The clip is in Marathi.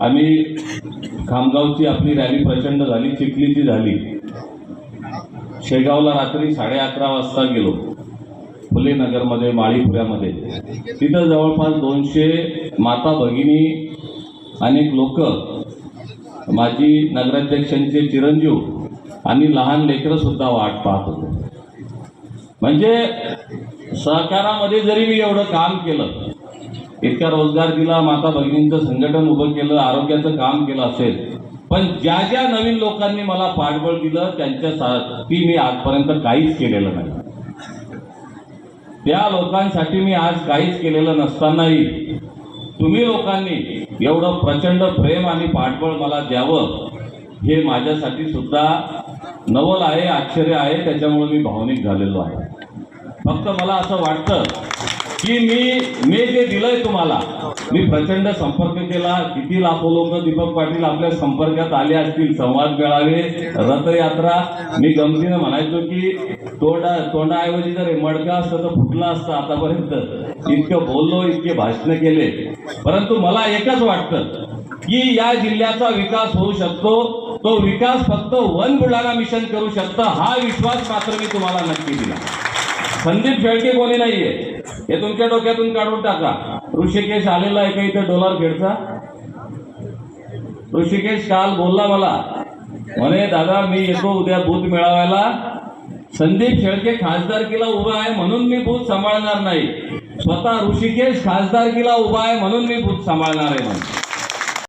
आम्ही खामगावची आपली रॅली प्रचंड झाली चिखलीची झाली. शेगावला रात्री साडे अकरा वाजता गेलो. फुले नगरमध्ये माळीपुऱ्यामध्ये. तिथं जवळपास दोनशे माता भगिनी अनेक लोक माजी नगराध्यक्षांचे चिरंजीव आणि लहान लेकरंसुद्धा वाट पाहत होते. म्हणजे सहकारामध्ये जरी मी एवढं काम केलं इतका रोजगार दिला माता भगिनींचं संघटन उभं केलं आरोग्याचं काम केलं असेल. पण ज्या ज्या नवीन लोकांनी मला पाठबळ दिलं त्यांच्यासाठी मी आजपर्यंत काहीच केलेलं नाही. त्या लोकांसाठी मी आज काहीच केलेलं नसतानाही तुम्ही लोकांनी एवढं प्रचंड प्रेम आणि पाठबळ मला द्यावं हे माझ्यासाठी सुद्धा नवल आहे आश्चर्य आहे त्याच्यामुळे मी भावनिक झालेलो आहे. फक्त मला असं वाटतं की मी मी जे दिलंय तुम्हाला मी प्रचंड संपर्क केला. किती लाखो लोक दीपक पाटील आपल्या संपर्कात आले असतील संवाद मिळावे रथयात्रा. मी गमतीनं म्हणायचो की तोंडा तोंडाऐवजी जर मडका असतं तर फुटला असतं आतापर्यंत. इतकं बोललो इतके भाषण केले. परंतु मला एकच वाटतं की या जिल्ह्याचा विकास होऊ शकतो. तो विकास फक्त वन बुलढाणा मिशन करू शकतं हा विश्वास मात्र मी तुम्हाला नक्की दिला. संदीप शेळके कोणी नाहीये. हे तुमच्या डोक्यातून काढून टाका. ऋषिकेश आलेला आहे का इथं डोलार खेळचा ऋषिकेश काल बोलला मला म्हणे दादा मी येतो उद्या बूथ मिळावायला. संदीप शेळके खासदारकीला उभा आहे म्हणून मी बूथ सांभाळणार नाही. स्वतः ऋषिकेश खासदारकीला उभा आहे म्हणून मी बूथ सांभाळणार आहे म्हणून